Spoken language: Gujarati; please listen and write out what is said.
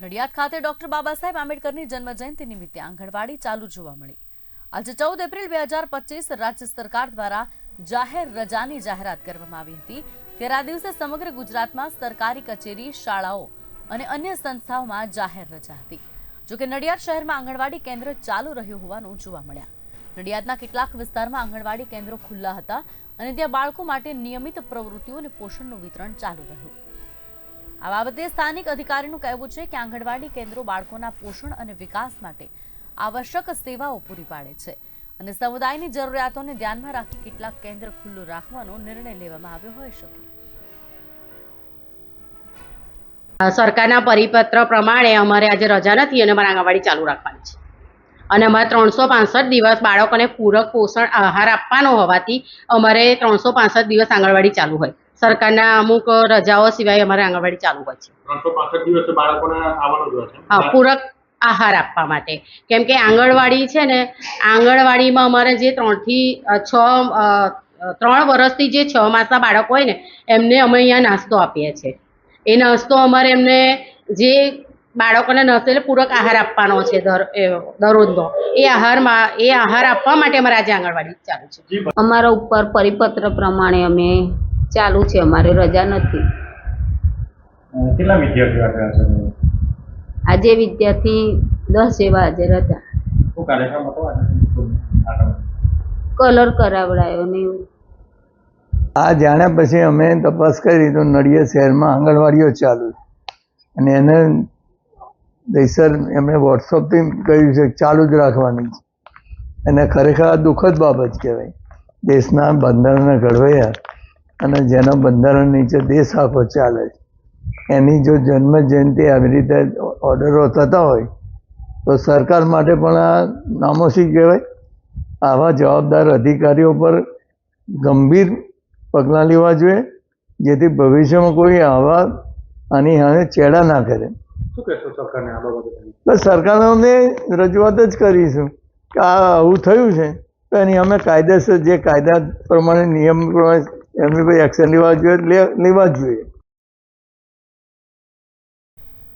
નડિયાદ ખાતે ડોક્ટર બાબા સાહેબ આંબેડકરની જન્મજયંતિ નિમિત્તે આંગણવાડી ચાલુ જોવા મળી. આજે ચૌદ એપ્રિલ બે હજાર પચીસ રાજ્ય સરકાર દ્વારા જાહેર રજાની જાહેરાત કરવામાં આવી હતી. ત્યારે આ દિવસે સમગ્ર ગુજરાતમાં સરકારી કચેરી, શાળાઓ અને અન્ય સંસ્થાઓમાં જાહેર રજા હતી. જોકે નડિયાદ શહેરમાં આંગણવાડી કેન્દ્ર ચાલુ રહ્યું હોવાનું જોવા મળ્યા. નડિયાદના કેટલાક વિસ્તારમાં આંગણવાડી કેન્દ્રો ખુલ્લા હતા અને ત્યાં બાળકો માટે નિયમિત પ્રવૃત્તિઓ અને પોષણનું વિતરણ ચાલુ રહ્યું. આ બાબતે સ્થાનિક અધિકારીનું કહેવું છે કે આંગણવાડી કેન્દ્રો બાળકોના પોષણ અને વિકાસ માટે આવશ્યક સેવાઓ પૂરી પાડે છે. અને સમુદાયની જરૂરિયાતોને ધ્યાનમાં રાખી કેટલાક કેન્દ્ર ખુલ્લું રાખવાનો નિર્ણય લેવામાં આવ્યો હોઈ શકે. સરકારના પરિપત્ર પ્રમાણે અમારે આજે રજા નથી અને અમારે આંગણવાડી ચાલુ રાખવાની છે. અને અમારે ત્રણસો પાંસઠ દિવસ બાળકોને પૂરક પોષણ આહાર આપવાનો હોવાથી અમારે ત્રણસો પાંસઠ દિવસ આંગણવાડી ચાલુ હોય. સરકારના અમુક રજાઓ સિવાય અમારે આંગણવાડી ચાલુ હોય છે. હા પૂરક આહાર આપવા માટે. કેમ કે આંગણવાડી છે ને આંગણવાડીમાં અમારે જે ત્રણથી છ ત્રણ વર્ષથી જે છ માસના બાળકો હોય ને એમને અમે અહીંયા નાસ્તો આપીએ છીએ. એ નાસ્તો અમારે એમને જે બાળકોને નાસ્તો એટલે પૂરક આહાર આપવાનો છે દર દરરોજનો. એ આહારમાં એ આહાર આપવા માટે અમારે આજે આંગણવાડી ચાલુ છે. અમારા ઉપર પરિપત્ર પ્રમાણે અમે ચાલુ છે અમારે રજા નથી. કેટલા વિદ્યાર્થીઓ આવ્યા છે? આજે વિદ્યાર્થી દસ એવા હાજર હતા કલર કરાવડાયો ને આ જાણ્યા પછી અમે તપાસ કરી તો નડિયા શહેરમાં આંગણવાડીઓ ચાલુ છે. અને એને દહીસર એમણે વોટ્સઅપથી કહ્યું છે ચાલુ જ રાખવાની છે. અને ખરેખર આ દુઃખદ બાબત કહેવાય. દેશના બંધારણને ઘડવૈયા અને જેના બંધારણ નીચે દેશ આખો ચાલે છે. એની જો જન્મ જયંતિ આવી રીતે ઓર્ડરો થતા હોય તો સરકાર માટે પણ આ નામોશી કહેવાય. આવા જવાબદાર અધિકારીઓ પર ગંભીર પગલાં લેવા જોઈએ જેથી ભવિષ્યમાં કોઈ આવા આની સામે ચેડા ના કરે? બસ સરકારને અમે રજૂઆત જ કરીશું કે આ આવું થયું છે તો એની અમે કાયદેસર જે કાયદા પ્રમાણે નિયમ પ્રમાણે એમની કોઈ એક્શન લેવા જોઈએ લેવા જોઈએ.